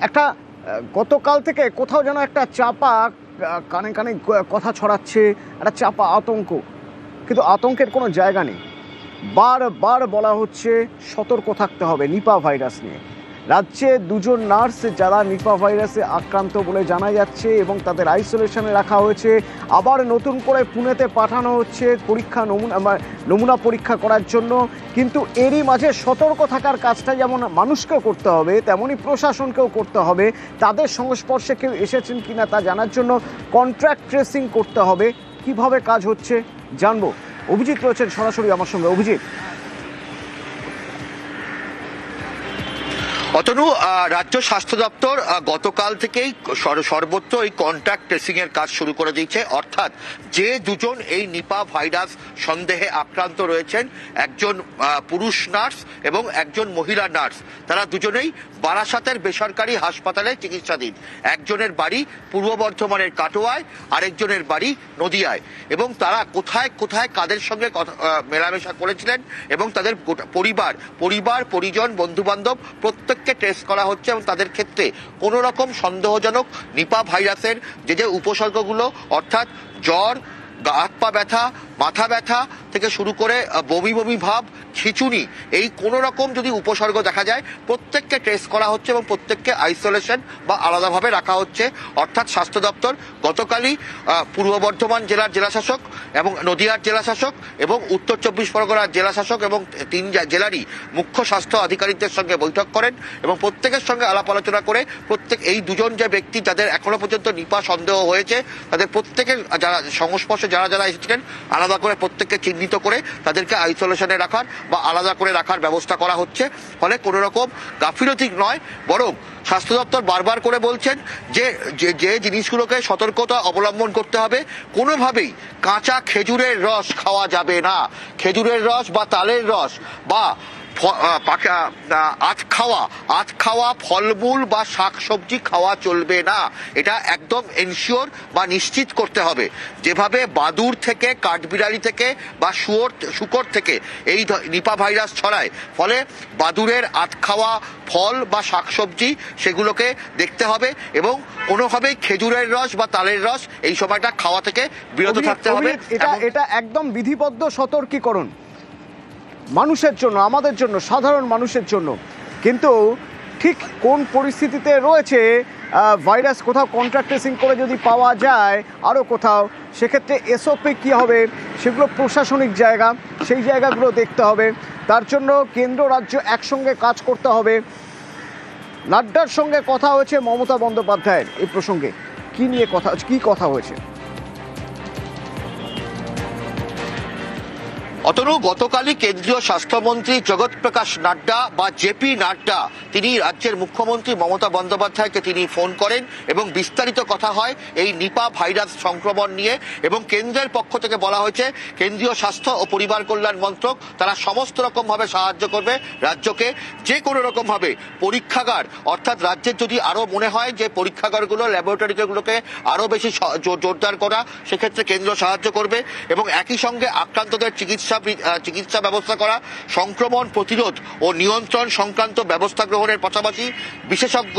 একটা গতকাল থেকে কোথাও যেন একটা চাপা কানে কানে কথা ছড়াচ্ছে, একটা চাপা আতঙ্ক। কিন্তু আতঙ্কের কোনো জায়গা নেই। বারবার বলা হচ্ছে, সতর্ক থাকতে হবে নিপা ভাইরাস নিয়ে। রাজ্যে দুজন নার্স যারা নিপা ভাইরাসে আক্রান্ত বলে জানা যাচ্ছে এবং তাদের আইসোলেশনে রাখা হয়েছে। আবার নতুন করে পুনেতে পাঠানো হচ্ছে পরীক্ষা নমুনা নমুনা পরীক্ষা করার জন্য। কিন্তু এরই মাঝে সতর্ক থাকার কাজটা যেমন মানুষকেও করতে হবে তেমনই প্রশাসনকেও করতে হবে। তাদের সংস্পর্শে কেউ এসেছেন কিনা তা জানার জন্য কন্ট্রাক্ট ট্রেসিং করতে হবে। কীভাবে কাজ হচ্ছে, জানব। অভিজিৎ রয়েছেন সরাসরি আমার সঙ্গে। অভিজিৎ। অতনু রাজ্য স্বাস্থ্য দপ্তর গতকাল থেকেই সর্বত্র এই কন্ট্যাক্ট ট্রেসিং এর কাজ শুরু করে দিয়েছে। অর্থাৎ যে দুজন এই নিপা ভাইরাস সন্দেহে আক্রান্ত রয়েছেন, একজন পুরুষ নার্স এবং একজন মহিলা নার্স, তারা দুজনেই বারাসাতের বেসরকারি হাসপাতালে চিকিৎসাধীন। একজনের বাড়ি পূর্ব বর্ধমানের কাটোয়ায়, আরেকজনের বাড়ি নদিয়ায় এবং তারা কোথায় কোথায় কাদের সঙ্গে মেলামেশা করেছিলেন এবং তাদের পরিবার পরিবার, পরিজন বন্ধু বান্ধব প্রত্যেককে টেস্ট করা হচ্ছে এবং তাদের ক্ষেত্রে কোনো রকম সন্দেহজনক নিপা ভাইরাসের যে যে উপসর্গগুলো, অর্থাৎ জ্বর, গা, হাত পা ব্যথা, মাথা ব্যথা থেকে শুরু করে বমি বমি ভাব, খিচুনি, এই কোনো রকম যদি উপসর্গ দেখা যায়, প্রত্যেককে টেস্ট করা হচ্ছে এবং প্রত্যেককে আইসোলেশন বা আলাদাভাবে রাখা হচ্ছে। অর্থাৎ স্বাস্থ্য দপ্তর গতকালই পূর্ব বর্ধমান জেলার জেলাশাসক এবং নদিয়ার জেলাশাসক এবং উত্তর চব্বিশ পরগনার জেলাশাসক এবং তিন জেলারই মুখ্য স্বাস্থ্য আধিকারিকদের সঙ্গে বৈঠক করেন এবং প্রত্যেকের সঙ্গে আলাপ আলোচনা করে প্রত্যেক, এই দুজন যে ব্যক্তি যাদের এখনও পর্যন্ত নিপা সন্দেহ হয়েছে, তাদের প্রত্যেকের, যারা সংস্পর্শে যারা যারা এসেছিলেন, আলাদা করে প্রত্যেককে চিহ্নিত করে তাদেরকে আইসোলেশনে রাখার বা আলাদা করে রাখার ব্যবস্থা করা হচ্ছে। ফলে কোনো রকম গাফিলতি নয়, বরং স্বাস্থ্য দপ্তর বারবার করে বলছেন যে যে জিনিসগুলোকে সতর্কতা অবলম্বন করতে হবে। কোনোভাবেই কাঁচা খেজুরের রস খাওয়া যাবে না। খেজুরের রস বা তালের রস বা পাকা আহ, খাওয়া। খাওয়া ফলমূল বা শাকসবজি খাওয়া চলবে না। এটা একদম এনশিওর বা নিশ্চিত করতে হবে। যেভাবে বাদুর থেকে কাঠবিড়ালি থেকে বা শুয়োর শুকর থেকে এই নিপা ভাইরাস ছড়ায় ফলে বাদুরের আধ খাওয়া ফল বা শাকসবজি সেগুলোকে দেখতে হবে এবং কোনোভাবেই খেজুরের রস বা তালের রস এই সময়টা খাওয়া থেকে বিরত থাকতে হবে এটা এটা একদম বিধিবদ্ধ সতর্কীকরণ। মানুষের জন্য, আমাদের জন্য, সাধারণ মানুষের জন্য। কিন্তু ঠিক কোন পরিস্থিতিতে রয়েছে ভাইরাস, কোথাও কন্ট্রাক্ট ট্রেসিং করে যদি পাওয়া যায় আরও কোথাও, সেক্ষেত্রে এসওপি কী হবে, সেগুলো প্রশাসনিক জায়গা, সেই জায়গাগুলো দেখতে হবে। তার জন্য কেন্দ্র, রাজ্য একসঙ্গে কাজ করতে হবে। নাড্ডার সঙ্গে কথা হয়েছে মমতা বন্দ্যোপাধ্যায়ের এই প্রসঙ্গে। কি নিয়ে কথা, কি কথা হয়েছে? অতনু, গতকালই কেন্দ্রীয় স্বাস্থ্যমন্ত্রী জগৎ প্রকাশ নাড্ডা বা জেপি নাড্ডা, তিনি রাজ্যের মুখ্যমন্ত্রী মমতা বন্দ্যোপাধ্যায়কে তিনি ফোন করেন এবং বিস্তারিত কথা হয় এই নিপা ভাইরাস সংক্রমণ নিয়ে এবং কেন্দ্রের পক্ষ থেকে বলা হয়েছে, কেন্দ্রীয় স্বাস্থ্য ও পরিবার কল্যাণ মন্ত্রক তারা সমস্ত রকমভাবে সাহায্য করবে রাজ্যকে, যে কোনো রকমভাবে পরীক্ষাগার, অর্থাৎ রাজ্যের যদি আরও মনে হয় যে পরীক্ষাগারগুলো, ল্যাবরেটরিগুলোকে আরও বেশি জোরদার করা, সেক্ষেত্রে কেন্দ্র সাহায্য করবে এবং একই সঙ্গে আক্রান্তদের চিকিৎসা আহ, চিকিৎসা ব্যবস্থা করা সংক্রমণ প্রতিরোধ ও নিয়ন্ত্রণ সংক্রান্ত ব্যবস্থা গ্রহণের পাশাপাশি বিশেষজ্ঞ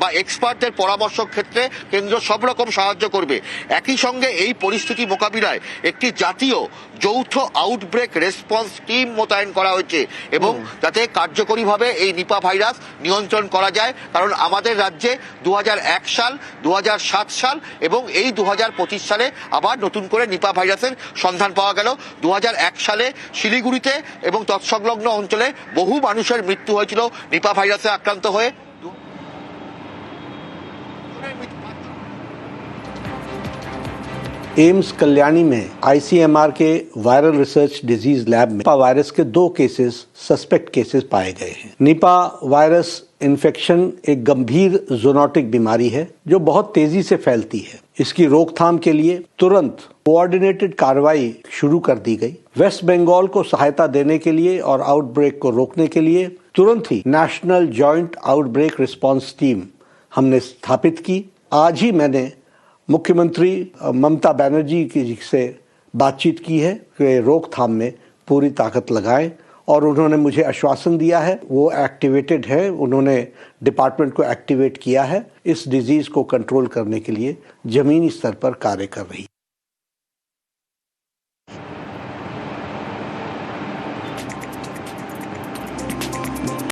বা এক্সপার্টদের পরামর্শ ক্ষেত্রে কেন্দ্র সব রকম সাহায্য করবে। একই সঙ্গে এই পরিস্থিতি মোকাবিলায় একটি জাতীয় যৌথ আউটব্রেক রেসপন্স টিম মোতায়েন করা হয়েছে এবং যাতে কার্যকরীভাবে এই নিপা ভাইরাস নিয়ন্ত্রণ করা যায় কারণ আমাদের রাজ্যে দু হাজার এক সাল দু হাজার সাত সাল এবং এই দু হাজার পঁচিশ সালে আবার নতুন করে নিপা ভাইরাসের সন্ধান পাওয়া গেল। দু হাজার এক সালে শিলিগুড়িতে এবং তৎসংলগ্ন অঞ্চলে বহু মানুষের মৃত্যু হয়েছিল। নিপা ভাইরাসে আক্রান্ত হয়ে एम्स कल्याणी में आईसीएमआर के वायरल रिसर्च डिज़ीज़ लैब में निपा वायरस के दो केसेस, सस्पेक्ट केसेस पाए गए हैं। निपा वायरस इन्फेक्शन एक गंभीर जोनोटिक बीमारी है, जो बहुत तेज़ी से फैलती है। इसकी रोकथाम के लिए तुरंत कोऑर्डिनेटेड कार्रवाई शुरू कर दी गई। वेस्ट बंगाल को सहायता देने के लिए और आउटब्रेक को रोकने के लिए तुरंत ही national joint outbreak response team हमने स्थापित की। आज ही मैंने मुख्यमंत्री ममता बनर्जी की से बातचीत की है कि रोकथाम में पूरी ताकत लगाएँ और उन्होंने मुझे आश्वासन दिया है। वो एक्टिवेटेड है। उन्होंने डिपार्टमेंट को एक्टिवेट किया है। इस डिज़ीज़ को कंट्रोल करने के लिए जमीनी स्तर पर कार्य कर रही है।